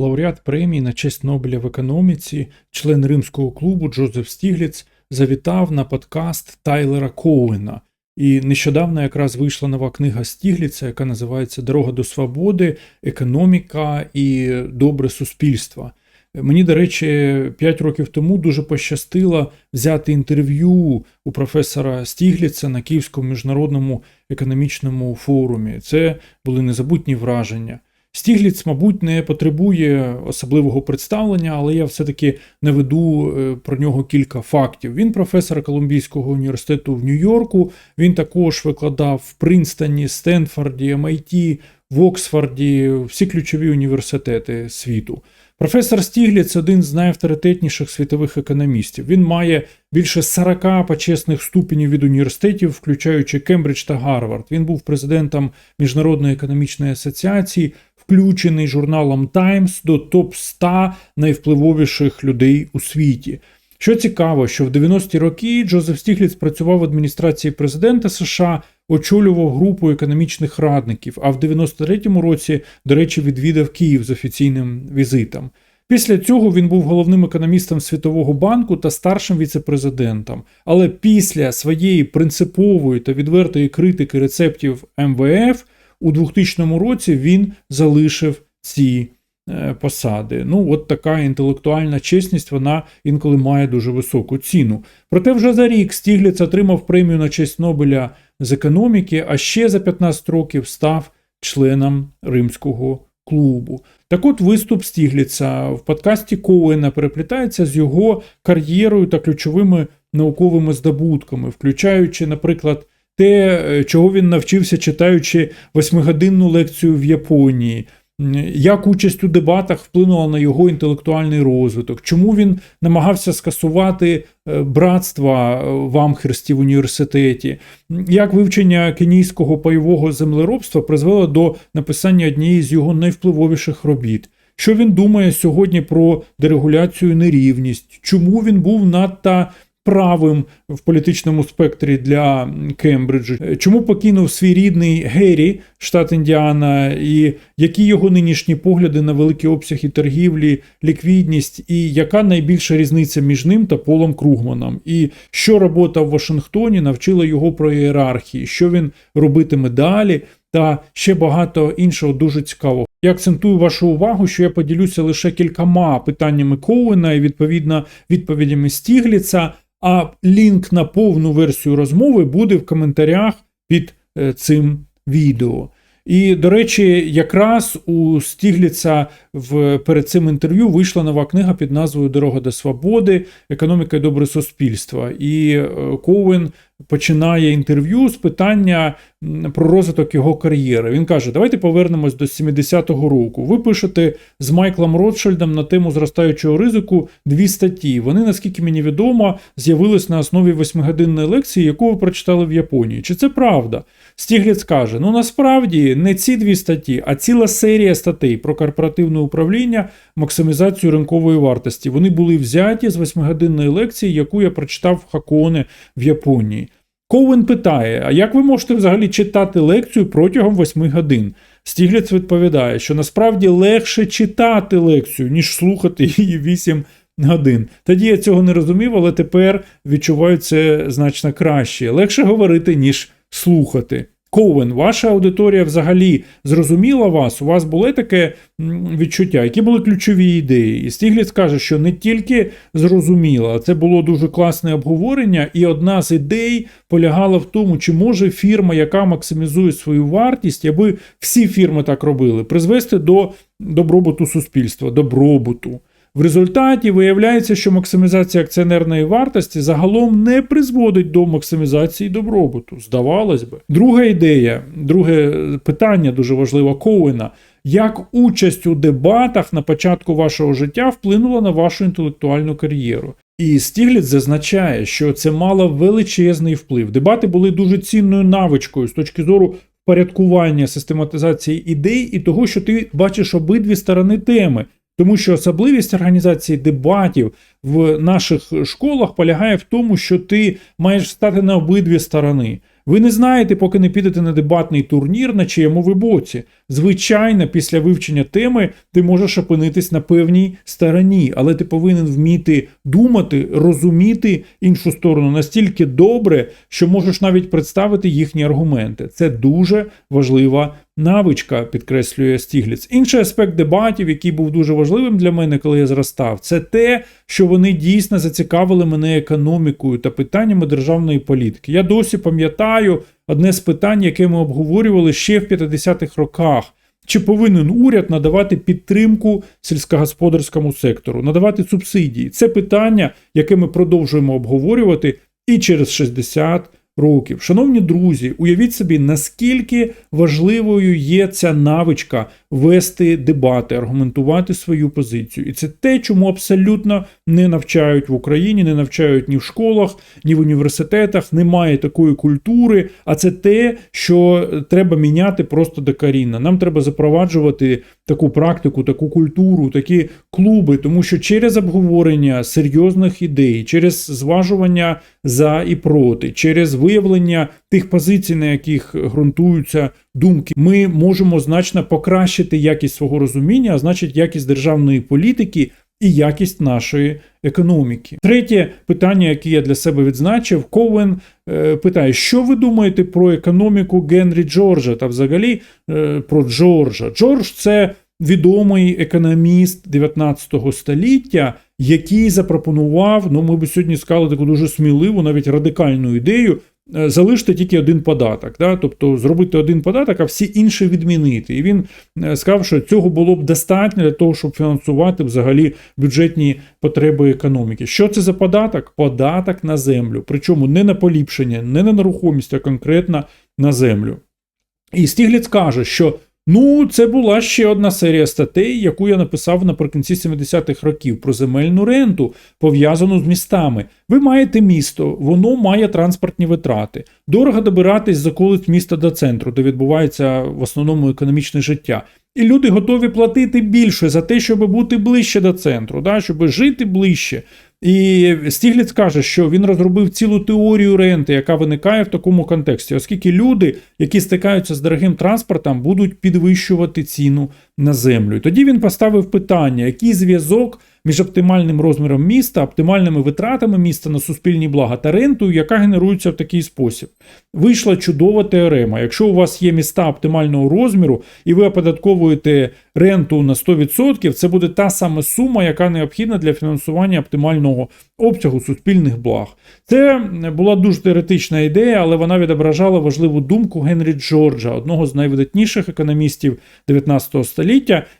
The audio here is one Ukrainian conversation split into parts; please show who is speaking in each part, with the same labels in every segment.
Speaker 1: лауреат премії на честь Нобеля в економіці, член римського клубу Джозеф Стігліц завітав на подкаст Тайлера Коуена. І нещодавно якраз вийшла нова книга Стігліца, яка називається Дорога до свободи, економіка і добре суспільство. Мені, до речі, 5 років тому дуже пощастило взяти інтерв'ю у професора Стігліца на Київському міжнародному економічному форумі. Це були незабутні враження. Стігліц, мабуть, не потребує особливого представлення, але я все-таки наведу е, про нього кілька фактів. Він професор Колумбійського університету в Нью-Йорку. Він також викладав в Принстоні, Стенфорді, MIT, в Оксфорді, всі ключові університети світу. Професор Стігліц один з найавторитетніших світових економістів. Він має більше 40 почесних ступенів від університетів, включаючи Кембридж та Гарвард. Він був президентом Міжнародної економічної асоціації, включений журналом Times до топ 100 найвпливовіших людей у світі. Що цікаво, що в 90-ті роки Джозеф Стігліц працював в адміністрації президента США, очолював групу економічних радників, а в 93-му році, до речі, відвідав Київ з офіційним візитом. Після цього він був головним економістом Світового банку та старшим віцепрезидентом. Але після своєї принципової та відвертої критики рецептів МВФ у 2000 році він залишив ці посади. Ну, от така інтелектуальна чесність, вона інколи має дуже високу ціну. Проте вже за рік Стігліц отримав премію на честь Нобеля з економіки, а ще за 15 років став членом Римського клубу. Так от виступ Стігліца в подкасті Коуена переплітається з його кар'єрою та ключовими науковими здобутками, включаючи, наприклад, те, е, чого він навчився, читаючи восьмигодинну лекцію в Японії. Як участь у дебатах вплинула на його інтелектуальний розвиток? Чому він намагався скасувати е, братства е, в Амхерсті в університеті? Як вивчення кенійського пайового землеробства призвело до написання однієї з його найвпливовіших робіт? Що він думає сьогодні про дерегуляцію нерівність? Чому він був надто правим в політичному спектрі для Кембриджу. Чому покинув свій рідний Геррі, штат Індіана, і які його нинішні погляди на великі обсяги торгівлі, ліквідність, і яка найбільша різниця між ним та Полом Кругманом? І що робота в Вашингтоні навчила його про ієрархії, що він робитиме далі? Та ще багато іншого дуже цікавого. Я акцентую вашу увагу, що я поділюся лише кількома питаннями Коуена і відповідно відповідями Стігліца. А лінк на повну версію розмови буде в коментарях під е, цим відео. І, до речі, якраз у Стігліца в перед цим інтерв'ю вийшла нова книга під назвою Дорога до свободи, економіка і добре суспільства. І е, Коуен починає інтерв'ю з питання про розвиток його кар'єри. Він каже: Давайте повернемось до 70-го року. Ви пишете з Майклом Ротшильдом на тему зростаючого ризику дві статті. Вони, наскільки мені відомо, з'явились на основі восьмигодинної лекції, яку ви прочитали в Японії. Чи це правда? Стігліц каже: ну насправді не ці дві статті, а ціла серія статей про корпоративне управління, максимізацію ринкової вартості. Вони були взяті з восьмигодинної лекції, яку я прочитав в Хаконе в Японії. Коуен питає: а як ви можете взагалі читати лекцію протягом восьми годин? Стігліц відповідає, що насправді легше читати лекцію, ніж слухати її 8 годин. Тоді я цього не розумів, але тепер відчуваю це значно краще. Легше говорити, ніж слухати. Коуен, ваша аудиторія взагалі зрозуміла вас? У вас було таке відчуття, які були ключові ідеї? І Стігліц каже, що не тільки зрозуміла, це було дуже класне обговорення, і одна з ідей полягала в тому, чи може фірма, яка максимізує свою вартість, аби всі фірми так робили, призвести до добробуту суспільства, добробуту. В результаті виявляється, що максимізація акціонерної вартості загалом не призводить до максимізації добробуту. Здавалось би. Друга ідея, друге питання дуже важливе Коуена. Як участь у дебатах на початку вашого життя вплинула на вашу інтелектуальну кар'єру? І Стігліц зазначає, що це мало величезний вплив. Дебати були дуже цінною навичкою з точки зору впорядкування систематизації ідей і того, що ти бачиш обидві сторони теми. Тому що особливість організації дебатів в наших школах полягає в тому, що ти маєш стати на обидві сторони. Ви не знаєте, поки не підете на дебатний турнір, на чиєму ви боці. Звичайно, після вивчення теми ти можеш опинитись на певній стороні, але ти повинен вміти думати, розуміти іншу сторону настільки добре, що можеш навіть представити їхні аргументи. Це дуже важлива навичка, підкреслює Стігліц. Інший аспект дебатів, який був дуже важливим для мене, коли я зростав, це те, що вони дійсно зацікавили мене економікою та питаннями державної політики. Я досі пам'ятаю одне з питань, яке ми обговорювали ще в 50-х роках. Чи повинен уряд надавати підтримку сільськогосподарському сектору, надавати субсидії? Це питання, яке ми продовжуємо обговорювати і через 60 років. Шановні друзі, уявіть собі, наскільки важливою є ця навичка вести дебати, аргументувати свою позицію. І це те, чому абсолютно не навчають в Україні, не навчають ні в школах, ні в університетах. Немає такої культури. А це те, що треба міняти просто докорінно. Нам треба запроваджувати таку практику, таку культуру, такі клуби, тому що через обговорення серйозних ідей, через зважування за і проти, через виявлення тих позицій, на яких ґрунтуються думки, ми можемо значно покращити якість свого розуміння, а значить, якість державної політики. І якість нашої економіки. Третє питання, яке я для себе відзначив, Ковен е, питає, що ви думаєте про економіку Генрі Джорджа та взагалі е, про Джорджа? Джордж це відомий економіст 19 століття, який запропонував, ну ми б сьогодні сказали таку дуже сміливу, навіть радикальну ідею. Е, Залишити тільки один податок, да? тобто зробити один податок, а всі інші відмінити. І він е, сказав, що цього було б достатньо для того, щоб фінансувати взагалі бюджетні потреби економіки. Що це за податок? Податок на землю. Причому не на поліпшення, не на нерухомість, а конкретно на землю. І Стігліц каже, що ну, це була ще одна серія статей, яку я написав наприкінці 70-х років про земельну ренту, пов'язану з містами. Ви маєте місто, воно має транспортні витрати. Дорого добиратись з околиць міста до центру, де відбувається в основному економічне життя. І люди готові платити більше за те, щоб бути ближче до центру, да, щоб жити ближче. І Стігліц каже, що він розробив цілу теорію ренти, яка виникає в такому контексті, оскільки люди, які стикаються з дорогим транспортом, будуть підвищувати ціну на землю. І тоді він поставив питання, який зв'язок між оптимальним розміром міста, оптимальними витратами міста на суспільні блага та рентою, яка генерується в такий спосіб. Вийшла чудова теорема. Якщо у вас є міста оптимального розміру, і ви оподатковуєте ренту на 100%, це буде та сама сума, яка необхідна для фінансування оптимального обсягу суспільних благ. Це була дуже теоретична ідея, але вона відображала важливу думку Генрі Джорджа, одного з найвидатніших економістів 19 століття,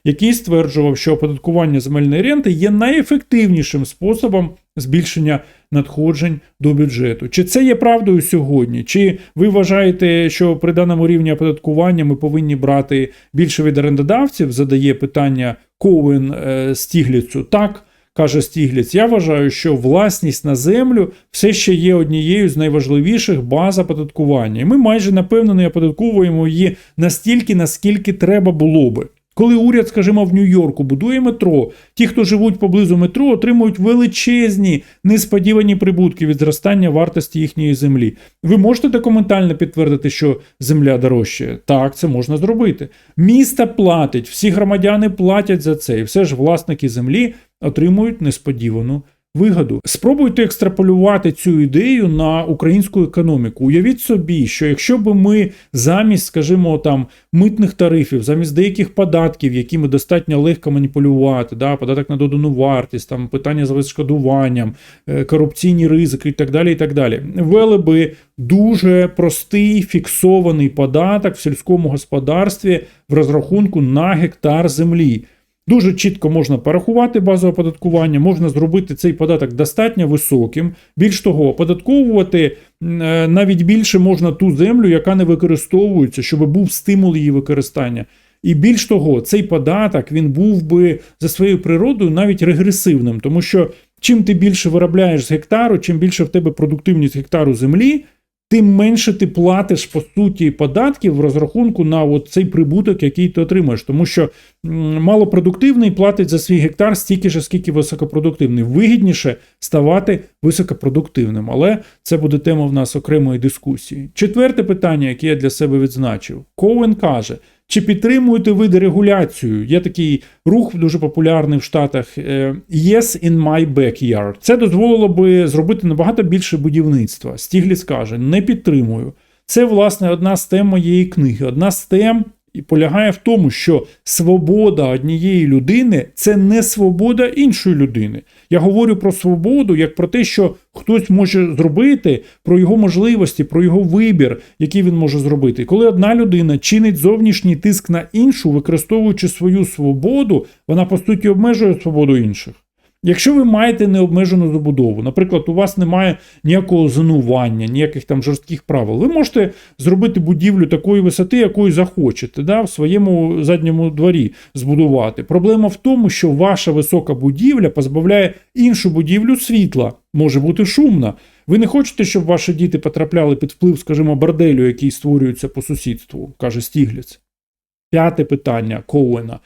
Speaker 1: який стверджував, що оподаткування земельної ренти є найефективнішим способом збільшення надходжень до бюджету. Чи це є правдою сьогодні? Чи ви вважаєте, що при даному рівні оподаткування ми повинні брати більше від орендодавців? Задає питання Коуен е, Стігліцу. Так. Каже Стігліц, я вважаю, що власність на землю все ще є однією з найважливіших баз оподаткування. І ми майже напевно не оподатковуємо її настільки, наскільки треба було би. Коли уряд, скажімо, в Нью-Йорку будує метро, ті, хто живуть поблизу метро, отримують величезні несподівані прибутки від зростання вартості їхньої землі. Ви можете документально підтвердити, що земля дорожчає? Так, це можна зробити. Місто платить, всі громадяни платять за це, і все ж власники землі отримують несподівану вигоду. Спробуйте екстраполювати цю ідею на українську економіку. Уявіть собі, що якщо б ми замість, скажімо, там митних тарифів, замість деяких податків, якими достатньо легко маніпулювати, да, податок на додану вартість, там питання з відшкодуванням, е, корупційні ризики і так далі, і так далі, ввели би дуже простий фіксований податок в сільському господарстві в розрахунку на гектар землі. Дуже чітко можна порахувати базу оподаткування, можна зробити цей податок достатньо високим. Більш того, оподатковувати е, навіть більше можна ту землю, яка не використовується, щоб був стимул її використання. І більш того, цей податок він був би за своєю природою навіть регресивним, тому що чим ти більше виробляєш з гектару, чим більше в тебе продуктивність гектару землі, тим менше ти платиш по суті податків в розрахунку на от цей прибуток, який ти отримуєш. Тому що малопродуктивний платить за свій гектар стільки ж, скільки високопродуктивний. Вигідніше ставати високопродуктивним, але це буде тема в нас окремої дискусії. Четверте питання, яке я для себе відзначив. Коуен каже. Чи підтримуєте ви дерегуляцію? Є такий рух дуже популярний в Штатах е, Yes in my backyard. Це дозволило би зробити набагато більше будівництва. Стіглі каже, не підтримую. Це, власне, одна з тем моєї книги. Одна з тем і полягає в тому, що свобода однієї людини це не свобода іншої людини. Я говорю про свободу як про те, що хтось може зробити, про його можливості, про його вибір, який він може зробити. Коли одна людина чинить зовнішній тиск на іншу, використовуючи свою свободу, вона по суті обмежує свободу інших. Якщо ви маєте необмежену забудову, наприклад, у вас немає ніякого зонування, ніяких там жорстких правил, ви можете зробити будівлю такої висоти, якої захочете, да, в своєму задньому дворі збудувати. Проблема в тому, що ваша висока будівля позбавляє іншу будівлю світла, може бути шумна. Ви не хочете, щоб ваші діти потрапляли під вплив, скажімо, борделю, який створюється по сусідству, каже Стігліц. П'яте питання Коуена.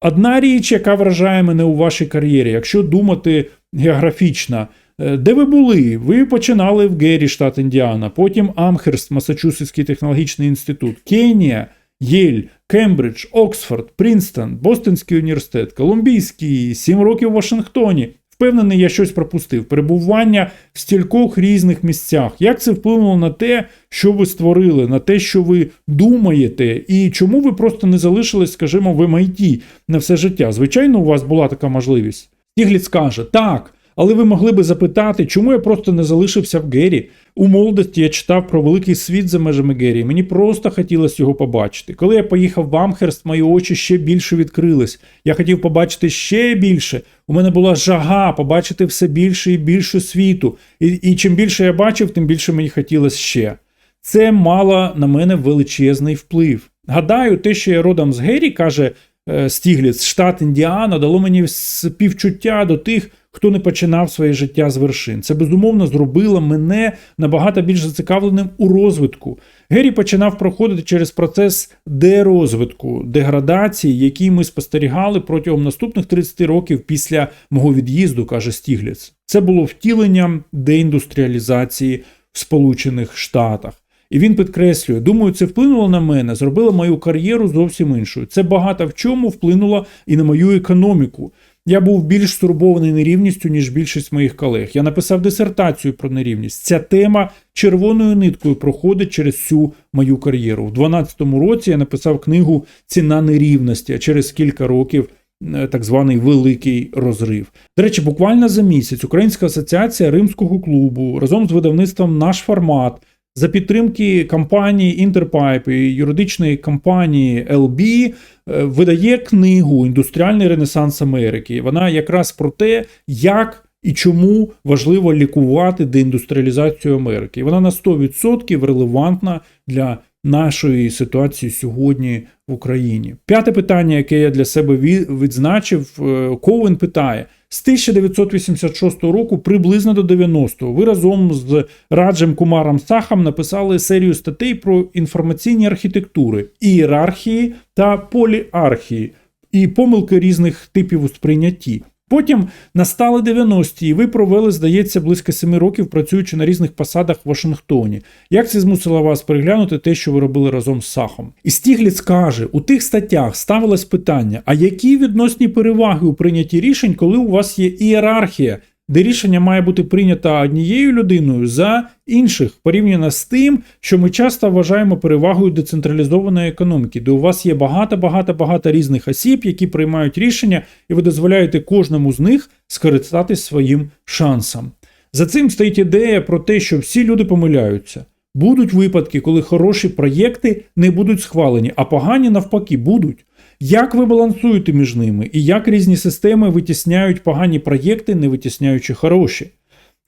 Speaker 1: Одна річ, яка вражає мене у вашій кар'єрі, якщо думати географічно, е, де ви були? Ви починали в Гері, штат Індіана, потім Амхерст, Масачусетський технологічний інститут, Кенія, Єль, Кембридж, Оксфорд, Принстон, Бостонський університет, Колумбійський, сім років в Вашингтоні. Впевнений, я щось пропустив. Перебування в стількох різних місцях. Як це вплинуло на те, що ви створили, на те, що ви думаєте, і чому ви просто не залишились, скажімо, в MIT на все життя? Звичайно, у вас була така можливість. Стігліц каже, так. Але ви могли би запитати, чому я просто не залишився в Гері? У молодості я читав про великий світ за межами Гері. Мені просто хотілося його побачити. Коли я поїхав в Амхерст, мої очі ще більше відкрились. Я хотів побачити ще більше. У мене була жага побачити все більше і більше світу. І, і чим більше я бачив, тим більше мені хотілося ще. Це мало на мене величезний вплив. Гадаю, те, що я родом з Гері, каже е, Стігліц, штат Індіана, дало мені співчуття до тих, хто не починав своє життя з вершин. Це безумовно зробило мене набагато більш зацікавленим у розвитку. Геррі починав проходити через процес дерозвитку, деградації, який ми спостерігали протягом наступних 30 років після мого від'їзду, каже Стігліц. Це було втіленням деіндустріалізації в Сполучених Штатах. І він підкреслює, думаю, це вплинуло на мене, зробило мою кар'єру зовсім іншою. Це багато в чому вплинуло і на мою економіку. Я був більш стурбований нерівністю, ніж більшість моїх колег. Я написав дисертацію про нерівність. Ця тема червоною ниткою проходить через всю мою кар'єру. У 2012 році я написав книгу Ціна нерівності, а через кілька років. Е, так званий великий розрив. До речі, буквально за місяць Українська асоціація Римського клубу разом з видавництвом Наш формат за підтримки компанії Інтерпайп і юридичної компанії LB е, видає книгу Індустріальний Ренесанс Америки. Вона якраз про те, як і чому важливо лікувати деіндустріалізацію Америки. Вона на 100% релевантна для нашої ситуації сьогодні в Україні. П'яте питання, яке я для себе відзначив, е, Ковен питає. З 1986 року приблизно до 90-го ви разом з Раджем Кумаром Сахам написали серію статей про інформаційні архітектури, ієрархії та поліархії і помилки різних типів у сприйнятті. Потім настали 90-ті, і ви провели, здається, близько 7 років, працюючи на різних посадах в Вашингтоні. Як це змусило вас переглянути те, що ви робили разом з Сахом? І Стігліц каже, у тих статтях ставилось питання: а які відносні переваги у прийнятті рішень, коли у вас є ієрархія? Де рішення має бути прийнято однією людиною за інших, порівняно з тим, що ми часто вважаємо перевагою децентралізованої економіки, де у вас є багато-багато-багато різних осіб, які приймають рішення, і ви дозволяєте кожному з них скористатись своїм шансом. За цим стоїть ідея про те, що всі люди помиляються. Будуть випадки, коли хороші проєкти не будуть схвалені, а погані навпаки будуть. Як ви балансуєте між ними і як різні системи витісняють погані проєкти, не витісняючи хороші?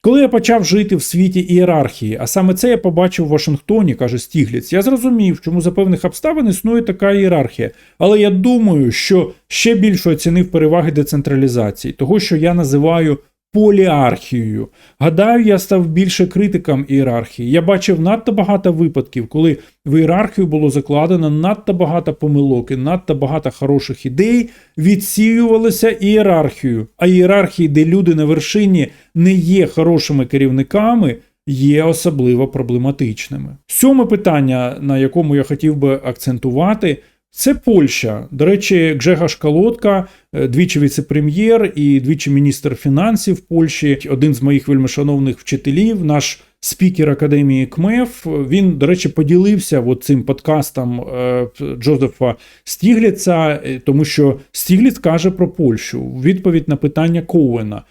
Speaker 1: Коли я почав жити в світі ієрархії, а саме це я побачив в Вашингтоні, каже Стігліц, я зрозумів, чому за певних обставин існує така ієрархія. Але я думаю, що ще більше оцінив переваги децентралізації, того, що я називаю поліархією. Гадаю, я став більше критиком ієрархії. Я бачив надто багато випадків, коли в ієрархію було закладено надто багато помилок і надто багато хороших ідей, відсіювалися ієрархією. А ієрархії, де люди на вершині не є хорошими керівниками. Є особливо проблематичними. Сьоме питання, на якому я хотів би акцентувати, Це Польща. До речі, Гжегош Колодка, е, двічі віце-прем'єр і двічі міністр фінансів Польщі, один з моїх вельмишановних вчителів, наш спікер академії КМЕФ. Він, до речі, поділився от цим подкастом е, Джозефа Стігліца, е, тому що Стігліц каже про Польщу відповідь на питання Коуена.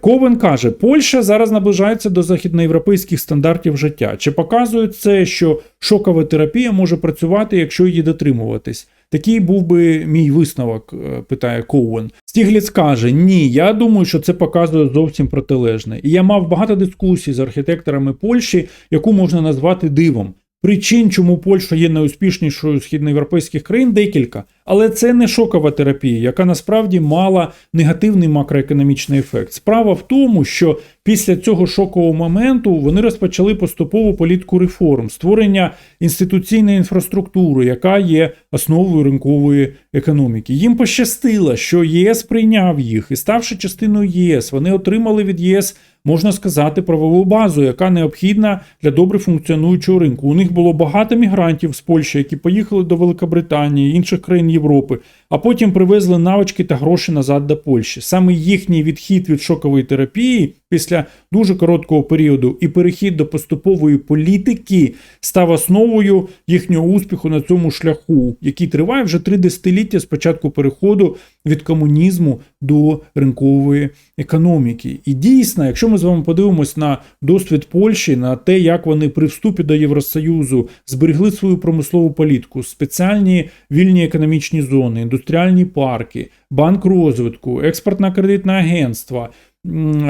Speaker 1: Ковен каже, Польща зараз наближається до західноєвропейських стандартів життя. Чи показує це, що шокова терапія може працювати, якщо її дотримуватись? Такий був би мій висновок, е, питає Коуен. Стігліц каже: Ні, я думаю, що це показує зовсім протилежне. І я мав багато дискусій з архітекторами Польщі, яку можна назвати дивом. Причин, чому Польща є найуспішнішою східноєвропейських країн, декілька. Але це не шокова терапія, яка насправді мала негативний макроекономічний ефект. Справа в тому, що після цього шокового моменту вони розпочали поступову політику реформ, створення інституційної інфраструктури, яка є основою ринкової економіки. Їм пощастило, що ЄС прийняв їх і, ставши частиною єС, вони отримали від ЄС. Можна сказати, правову базу, яка необхідна для добре функціонуючого ринку. У них було багато мігрантів з Польщі, які поїхали до Великобританії, інших країн Європи, а потім привезли навички та гроші назад до Польщі. Саме їхній відхід від шокової терапії після дуже короткого періоду і перехід до поступової політики став основою їхнього успіху на цьому шляху, який триває вже три десятиліття з початку переходу від комунізму до ринкової економіки. І дійсно, якщо ми з вами подивимось на досвід Польщі, на те, як вони при вступі до Євросоюзу зберегли свою промислову політику, спеціальні вільні економічні зони, індустріальні парки, банк розвитку, експортне кредитне агентство.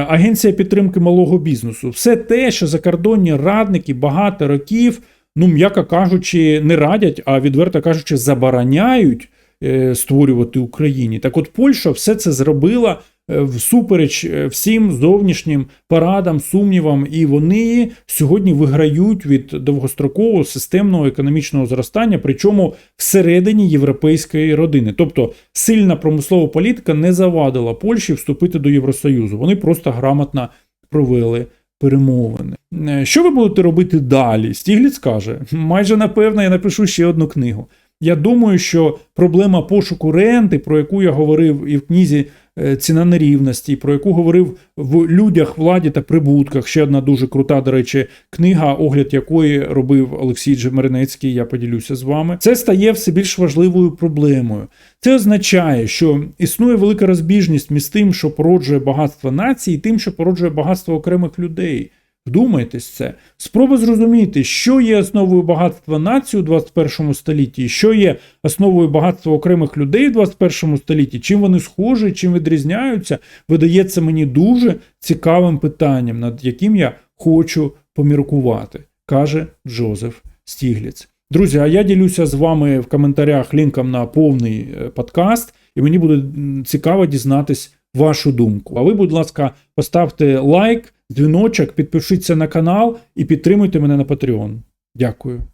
Speaker 1: Агенція підтримки малого бізнесу, все те, що закордонні радники багато років, ну м'яко кажучи, не радять, а відверто кажучи, забороняють е, створювати Україні. Так от Польща все це зробила всупереч е, всім зовнішнім парадам, сумнівам, і вони сьогодні виграють від довгострокового системного економічного зростання, причому всередині європейської родини. Тобто сильна промислова політика не завадила Польщі вступити до Євросоюзу. Вони просто грамотно провели. Перемовини. Е, Що ви будете робити далі? Стігліц каже: майже напевно, я напишу ще одну книгу. Я думаю, що проблема пошуку ренти, про яку я говорив і в книзі е, Ціна нерівності, про яку говорив в людях, владі та прибутках. Ще одна дуже крута, до речі, книга, огляд якої робив Олексій Джемеренецький. Я поділюся з вами. Це стає все більш важливою проблемою. Це означає, що існує велика розбіжність між тим, що породжує багатство нації, і тим, що породжує багатство окремих людей. Вдумайтесь це. Спроба зрозуміти, що є основою багатства нації у 21 столітті, що є основою багатства окремих людей у 21 столітті, чим вони схожі, чим відрізняються, видається мені дуже цікавим питанням, над яким я хочу поміркувати, каже Джозеф Стігліц. Друзі, а я ділюся з вами в коментарях лінком на повний е, подкаст, і мені буде цікаво дізнатись вашу думку. А ви, будь ласка, поставте лайк, дзвіночок, підпишіться на канал і підтримуйте мене на Patreon. Дякую.